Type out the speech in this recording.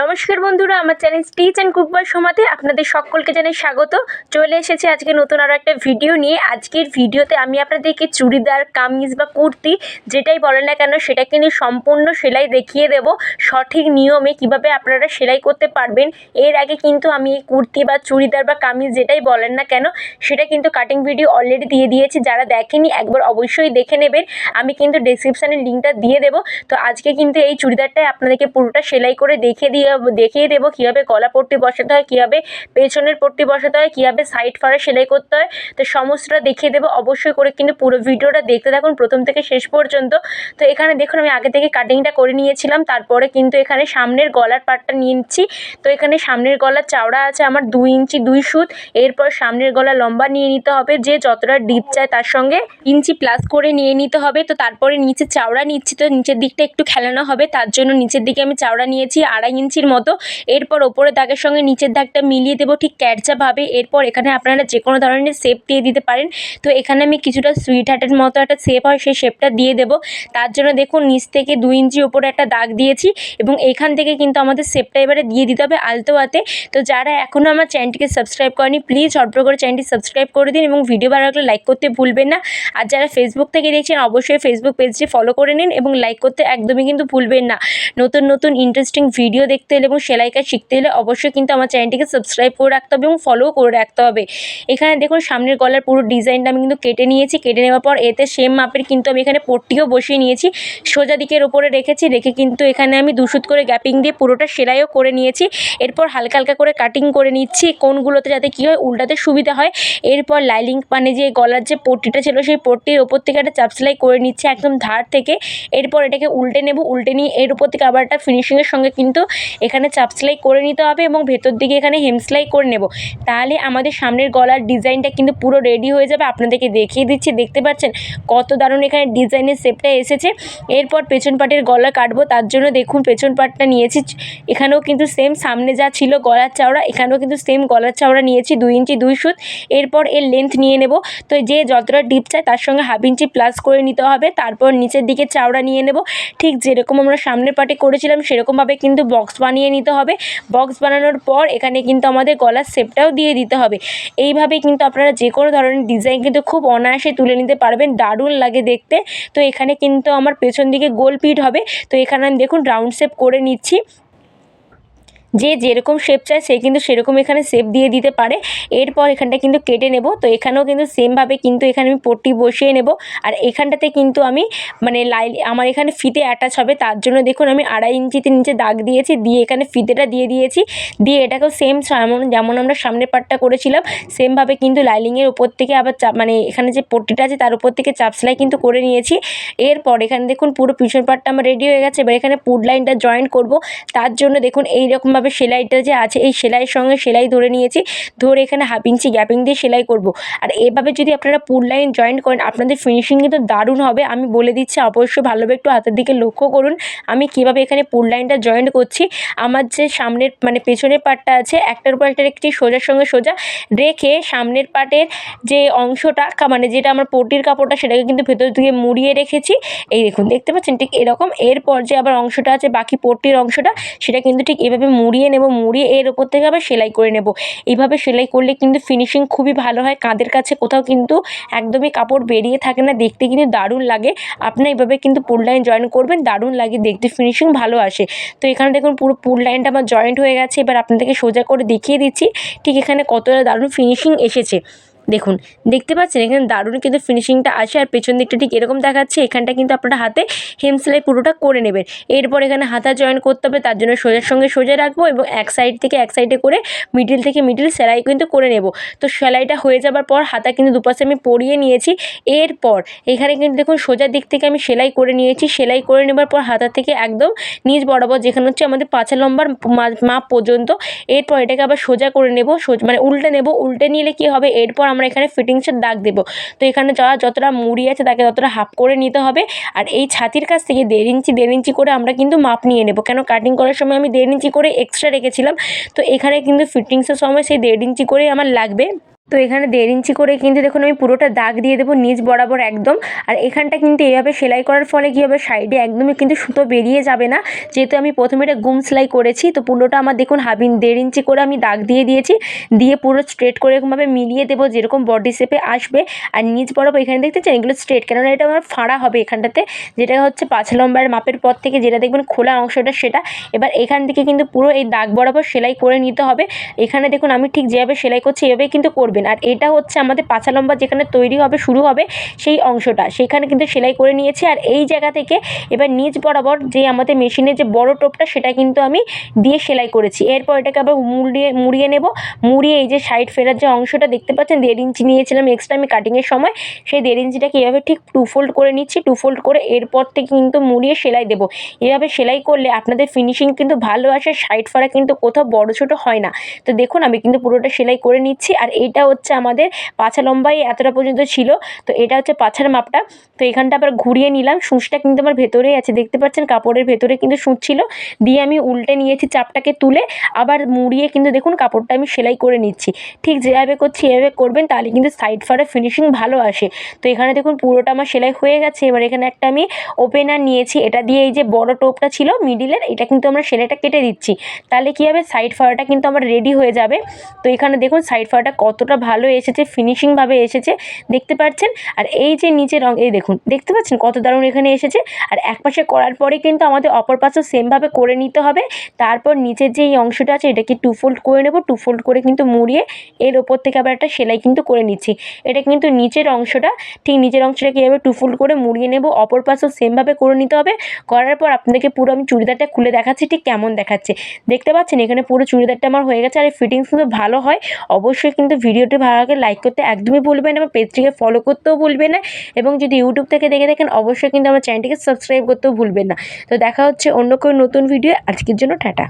নমস্কার বন্ধুরা, আমার চ্যানেল স্টিচ অ্যান্ড কুকবার সমাতে আপনাদের সকলকে জানাই স্বাগত। চলে এসেছে আজকে নতুন আরও একটা ভিডিও নিয়ে। আজকের ভিডিওতে আমি আপনাদেরকে চুড়িদার, কামিজ বা কুর্তি যেটাই বলেন না কেন, সেটাকে নিয়ে সম্পূর্ণ সেলাই দেখিয়ে দেব। সঠিক নিয়মে কীভাবে আপনারা সেলাই করতে পারবেন, এর আগে কিন্তু আমি এই কুর্তি বা চুড়িদার বা কামিজ যেটাই বলেন না কেন, সেটা কিন্তু কাটিং ভিডিও অলরেডি দিয়ে দিয়েছি। যারা দেখেনি, একবার অবশ্যই দেখে নেবেন। আমি কিন্তু ডিসক্রিপশানে লিঙ্কটা দিয়ে দেবো। তো আজকে কিন্তু এই চুড়িদারটাই আপনাদেরকে পুরোটা সেলাই করে দেখিয়ে দিয়ে দেখিয়ে দেবো, কীভাবে গলা পট্টি বসাতে হয়, কীভাবে পেছনের পট্টি বসাতে হয়, কীভাবে সাইড ফাড়া সেলাই করতে হয়, তো সমস্তটা দেখিয়ে দেবো। অবশ্যই করে কিন্তু পুরো ভিডিওটা দেখতে থাকুন প্রথম থেকে শেষ পর্যন্ত। তো এখানে দেখুন আমি আগে থেকে কাটিংটা করে নিয়েছিলাম, তারপরে কিন্তু এখানে সামনের গলার পাটটা নিয়ে নিচ্ছি। তো এখানে সামনের গলার চাওড়া আছে আমার দুই ইঞ্চি দুই সুত, এরপর সামনের গলা লম্বা নিয়ে নিতে হবে, যে যতটা ডিপ চায় তার সঙ্গে ইঞ্চি প্লাস করে নিয়ে নিতে হবে। তো তারপরে নিচে চাওড়া নিচ্ছি, তো নিচের দিকটা একটু খেলানো হবে, তার জন্য নিচের দিকে আমি চাওড়া নিয়েছি, আড়াই ইঞ্চির মতো। এরপর ওপরের দাগের সঙ্গে নিচের দাগটা মিলিয়ে দেবো ঠিক ক্যারচাভাবে। এরপর এখানে আপনারা যে কোনো ধরনের শেপ দিয়ে দিতে পারেন। তো এখানে আমি কিছুটা সুইট হার্টের মতো একটা শেপ হয়, সেই শেপটা দিয়ে দেবো। তার জন্য দেখুন, নিচ থেকে দুই ইঞ্চি ওপরে একটা দাগ দিয়েছি এবং এখান থেকে কিন্তু আমাদের শেপটা এবারে দিয়ে দিতে হবে আলতো হাতে। তো যারা এখনও আমার চ্যানেলটিকে সাবস্ক্রাইব করেনি প্লিজ ঝটপট করে চ্যানেলটি সাবস্ক্রাইব করে দিন এবং ভিডিও ভালো লাগলে লাইক করতে ভুলবেন না। আর যারা ফেসবুক থেকে দেখছেন, অবশ্যই ফেসবুক পেজটি ফলো করে নিন এবং লাইক করতে একদমই কিন্তু ভুলবেন না। নতুন নতুন ইন্টারেস্টিং ভিডিও দেখতে হলে এবং সেলাই কাজ শিখতে হলে অবশ্যই কিন্তু আমার চ্যানেলটিকে সাবস্ক্রাইব করে রাখতে হবে এবং ফলোও করে রাখতে হবে। এখানে দেখুন সামনের গলার পুরো ডিজাইনটা আমি কিন্তু কেটে নিয়েছি। কেটে নেওয়ার পর এতে সেম মাপের কিন্তু আমি এখানে পট্টিও বসিয়ে নিয়েছি। সোজা দিকের ওপরে রেখেছি, রেখে কিন্তু এখানে আমি দুশুত করে গ্যাপিং দিয়ে পুরোটা সেলাইও করে নিয়েছি। এরপর হালকা হালকা করে কাটিং করে নিচ্ছি কোনগুলোতে যাতে কী হয় উল্টাতে সুবিধা হয়। এরপর লাইলিং মানে যে গলার যে পট্টিটা ছিল সেই পট্টির ওপর থেকে একটা চাপ সেলাই করে নিচ্ছে একদম ধার থেকে। এরপর এটাকে উল্টে নেব, উল্টে নিয়ে এর উপর থেকে আবার একটা ফিনিশিংয়ের সঙ্গে কিন্তু এখানে চাপ সেলাই করে নিতে হবে এবং ভেতর দিকে এখানে হেম সেলাই করে নেব। তাহলে আমাদের সামনের গলার ডিজাইনটা কিন্তু পুরো রেডি হয়ে যাবে। আপনাদেরকে দেখিয়ে দিচ্ছি, দেখতে পাচ্ছেন কত দারুণ এখানে ডিজাইনের শেপটা এসেছে। এরপর পেছন পাটের গলা কাটবো, তার জন্য দেখুন পেছন পাটটা নিয়েছি। এখানেও কিন্তু সেম সামনে যা ছিল গলার চাওড়া, এখানেও কিন্তু সেম গলার চাওড়া নিয়েছি, দুই ইঞ্চি, দুই সুত। এরপর এর লেন্থ নিয়ে নেব। তো যে যতটা ডিপ চায় তার সঙ্গে হাফ ইঞ্চি প্লাস করে নিতে হবে। তারপর নিচের দিকে চাওড়া নিয়ে নেব। ঠিক যেরকম আমরা সামনের পাটে করেছিলাম, সেরকমভাবে কিন্তু বক্স বানিয়ে নিতে হবে। বক্স বানানোর পর এখানে কিন্তু আমাদের গলার শেপটাও দিয়ে দিতে হবে। এইভাবে কিন্তু আপনারা যে কোনো ধরনের ডিজাইন কিন্তু খুব অনায়াসে তুলে নিতে পারবেন। দারুণ লাগে দেখতে। তো এখানে কিন্তু আমার পেছন দিকে গোল পিট হবে। তো এখানে আমি দেখুন রাউন্ড শেপ করে নিচ্ছি। যে যেরকম শেপ চায় সে কিন্তু সেরকম এখানে শেপ দিয়ে দিতে পারে। এরপর এখানটা কিন্তু কেটে নেব। তো এখানেও কিন্তু সেমভাবে কিন্তু এখানে আমি পট্টি বসিয়ে নেব। আর এখানটাতে কিন্তু আমি মানে লাই আমার এখানে ফিতে অ্যাটাচ হবে। তার জন্য দেখুন আমি আড়াই ইঞ্চিতে নিচে দাগ দিয়েছি। দিয়ে এখানে ফিতেটা দিয়ে দিয়েছি। দিয়ে এটাকেও সেম যেমন আমরা সামনের পাটটা করেছিলাম সেমভাবে কিন্তু লাইলিংয়ের উপর থেকে আবার মানে এখানে যে পট্টিটা আছে তার উপর থেকে চাপ সেলাই কিন্তু করে নিয়েছি। এরপর এখানে দেখুন পুরো পিছন পাটটা আমার রেডি হয়ে গেছে। এবার এখানে পুড লাইনটা জয়েন্ট করব। তার জন্য দেখুন এইরকম ভাবে সেলাইটা যে আছে, এই সেলাইয়ের সঙ্গে সেলাই ধরে নিয়েছি। ধরে এখানে হাফ ইঞ্চি গ্যাপিং দিয়ে সেলাই করব। আর এভাবে যদি আপনারা পুল লাইন জয়েন্ট করেন, আপনাদের ফিনিশিং কিন্তু দারুণ হবে। আমি বলে দিচ্ছি অবশ্যই ভালোভাবে একটু হাতের দিকে লক্ষ্য করুন। আমি কীভাবে এখানে পুল লাইনটা জয়েন্ট করছি। আমার যে সামনের মানে পেছনের পার্টটা আছে, একটার উপর একটা রেখেছি সোজার সঙ্গে সোজা রেখে সামনের পার্টের যে অংশটা মানে যেটা আমার পটির কাপড়টা, সেটাকে কিন্তু ভেতর দিকে মুড়িয়ে রেখেছি। এই দেখুন, দেখতে পাচ্ছেন ঠিক এরকম। এরপর যে আবার অংশটা আছে, বাকি পট্টির অংশটা, সেটা কিন্তু ঠিক এভাবে মুড়িয়ে নেব, মুড়িয়ে এর ওপর থেকে আবার সেলাই করে নেব। এইভাবে সেলাই করলে কিন্তু ফিনিশিং খুবই ভালো হয়। কাঁধের কাছে কোথাও কিন্তু একদমই কাপড় বেরিয়ে থাকে না। দেখতে কিন্তু দারুণ লাগে। আপনি এইভাবে কিন্তু পুল লাইন জয়েন করবেন, দারুণ লাগে। দেখতে ফিনিশিং ভালো আসে। তো এখানে দেখুন পুরো পুল লাইনটা আমার জয়েন্ট হয়ে গেছে। এবার আপনাদেরকে সোজা করে দেখিয়ে দিচ্ছি, ঠিক এখানে কতটা দারুণ ফিনিশিং এসেছে। দেখুন, দেখতে পাচ্ছেন এখানে দারুণ কিন্তু ফিনিশিংটা আসে আর পেছন দিকটা ঠিক এরকম দেখাচ্ছে, এখানটা কিন্তু আপনারা হাতে হেম সেলাই পুরোটা করে নেবেন। এরপর এখানে হাতা জয়েন করতে হবে, তার জন্য সোজার সঙ্গে সোজা রাখব এবং এক সাইড থেকে এক সাইডে করে মিডিল থেকে মিডিল সেলাই কিন্তু করে নেব। তো সেলাইটা হয়ে যাবার পর হাতা কিন্তু দুপাশে আমি পরিয়ে নিয়েছি। এরপর এখানে কিন্তু দেখুন সোজার দিক থেকে আমি সেলাই করে নিয়েছি। সেলাই করে নেবার পর হাতা থেকে একদম নিচ বরাবর যেখানে হচ্ছে আমাদের পাঁচা লম্বার মাপ পর্যন্ত, এরপর এটাকে আবার সোজা করে নেব, সোজা মানে উল্টে নেব। উল্টে নিলে কী হবে? এরপর আমরা এখানে ফিটিংসের দাগ দেবো। তো এখানে যারা যতটা মুড়ি আছে তাকে ততটা হাফ করে নিতে হবে। আর এই ছাতির কাছ থেকে দেড় ইঞ্চি দেড় ইঞ্চি করে আমরা কিন্তু মাপ নিয়ে নেব। কেন? কাটিং করার সময় আমি দেড় ইঞ্চি করে এক্সট্রা রেখেছিলাম। তো এখানে কিন্তু ফিটিংসের সময় সেই দেড় ইঞ্চি করেই আমার লাগবে। তো এখানে দেড় ইঞ্চি করে কিন্তু দেখুন আমি পুরোটা দাগ দিয়ে দেবো নিচ বরাবর একদম। আর এখানটা কিন্তু এইভাবে সেলাই করার ফলে কী হবে সাইডে একদমই কিন্তু সুতো বেরিয়ে যাবে না। যেহেতু আমি প্রথমে এটা গুম সেলাই করেছি, তো পুরোটা আমার দেখুন হাবিন দেড় ইঞ্চি করে আমি দাগ দিয়ে দিয়েছি। দিয়ে পুরো স্ট্রেট করে এরকমভাবে মিলিয়ে দেবো যেরকম বডি শেপে আসবে। আর নিচ বরাবর এখানে দেখতেছেন এগুলো স্ট্রেট কেননা এটা আমার ফাড়া হবে এখানটাতে। যেটা হচ্ছে পাঁচ লম্বার মাপের পর থেকে যেটা দেখবেন খোলা অংশটা সেটা। এবার এখান থেকে কিন্তু পুরো এই দাগ বরাবর সেলাই করে নিতে হবে। এখানে দেখুন আমি ঠিক যেভাবে সেলাই করছি, এভাবেই কিন্তু করবেন। আর এটা হচ্ছে আমাদের পাঁচা লম্বা যেখানে তৈরি হবে, শুরু হবে সেই অংশটা। সেখানে কিন্তু সেলাই করে নিয়েছি। আর এই জায়গা থেকে এবার নিচ বরাবর যে আমাদের মেশিনের যে বড় টোপটা, সেটা কিন্তু আমি দিয়ে সেলাই করেছি। এরপর এটাকে আবার মুড়িয়ে মুড়িয়ে নেব। মুড়িয়ে এই যে সাইড ফেরার যে অংশটা দেখতে পাচ্ছেন, দেড় ইঞ্চি নিয়েছিলাম এক্সট্রা আমি কাটিংয়ের সময়। সেই দেড় ইঞ্চিটাকে এভাবে ঠিক টু ফোল্ড করে নিচ্ছি। টু ফোল্ড করে এরপর থেকে কিন্তু মুড়িয়ে সেলাই দেবো। এভাবে সেলাই করলে আপনাদের ফিনিশিং কিন্তু ভালো আসে সাইড ফাড়া কিন্তু কোথাও বড় ছোটো হয় না। তো দেখুন, আমি কিন্তু পুরোটা সেলাই করে নিচ্ছি। আর এইটা হচ্ছে আমাদের পাছা লম্বাই এতটা পর্যন্ত ছিল। তো এটা হচ্ছে পাছার মাপটা। তো এখানটা আবার ঘুরিয়ে নিলাম। সূচটা কিন্তু আমার ভেতরেই আছে। দেখতে পাচ্ছেন কাপড়ের ভেতরে কিন্তু সূচ ছিল। দিয়ে আমি উল্টে নিয়েছি চাপটাকে তুলে। আবার মুড়িয়ে কিন্তু দেখুন কাপড়টা আমি সেলাই করে নিচ্ছি। ঠিক যেভাবে করছি, এভাবে করবেন তাহলে কিন্তু সাইড ফাড়া ফিনিশিং ভালো আসে। তো এখানে দেখুন পুরোটা আমার সেলাই হয়ে গেছে। এবার এখানে একটা আমি ওপেনার নিয়েছি। এটা দিয়ে এই যে বড় টোপটা ছিল মিডিলের এটা কিন্তু আমরা সেলাইটা কেটে দিচ্ছি। তাহলে কী হবে? সাইড ফাড়াটা কিন্তু আমার রেডি হয়ে যাবে। তো এখানে দেখুন সাইড ফাড়াটা কতটা ভালো এসেছে ফিনিশিংভাবে এসেছে, দেখতে পাচ্ছেন? আর এই যে নিচে রঙ এই দেখুন, দেখতে পাচ্ছেন কত দারুণ এখানে এসেছে? আর এক পাশে করার পরে কিন্তু আমাদের অপর পাশেও সেমভাবে করে নিতে হবে। তারপর নিচের যে এই অংশটা আছে, এটাকে টু ফোল্ড করে নেব টু ফোল্ড করে কিন্তু মুড়িয়ে এর ওপর থেকে আবার একটা সেলাই কিন্তু করে নিচ্ছি। এটা কিন্তু নিচের অংশটা, ঠিক নিচের অংশটা কীভাবে টু ফোল্ড করে মুড়িয়ে নেব, অপর পাশেও সেমভাবে করে নিতে হবে। করার পর আপনাদেরকে পুরো আমি চুড়িদারটা খুলে দেখাচ্ছি, ঠিক কেমন দেখাচ্ছে। দেখতে পাচ্ছেন এখানে পুরো চুড়িদারটা আমার হয়ে গেছে, আর এই ফিটিংস কিন্তু ভালো হয়। অবশ্যই কিন্তু ভিডিওটি ভালো লাগে লাইক করতে একদমই ভুলবেন এবং পেজটিকে ফলো করতেও ভুলবেন না এবং যদি ইউটিউব থেকে দেখে দেখেন অবশ্যই কিন্তু আমার চ্যানেলটিকে সাবস্ক্রাইব করতেও ভুলবেন না। তো দেখা হচ্ছে অন্য কোনো নতুন ভিডিও আজকের জন্য টাটা।